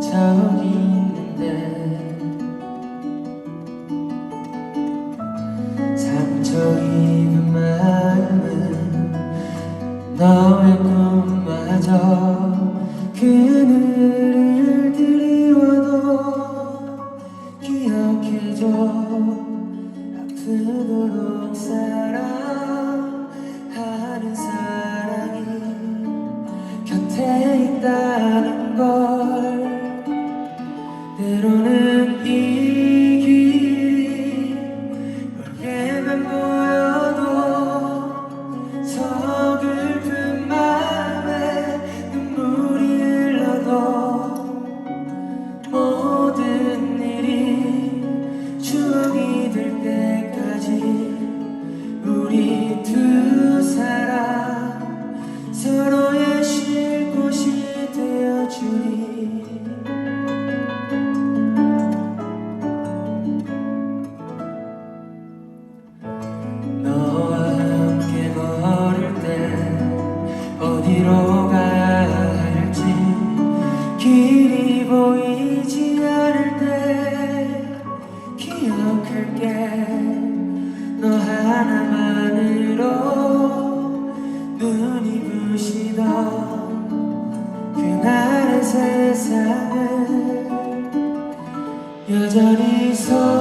저기 있는데 상처 입은 마음은 너의 꿈마저 그 어디로 가야 할지 길이 보이지 않을 때 기억할게. 너 하나만으로 눈이 부시던 그날의 세상은 여전히 서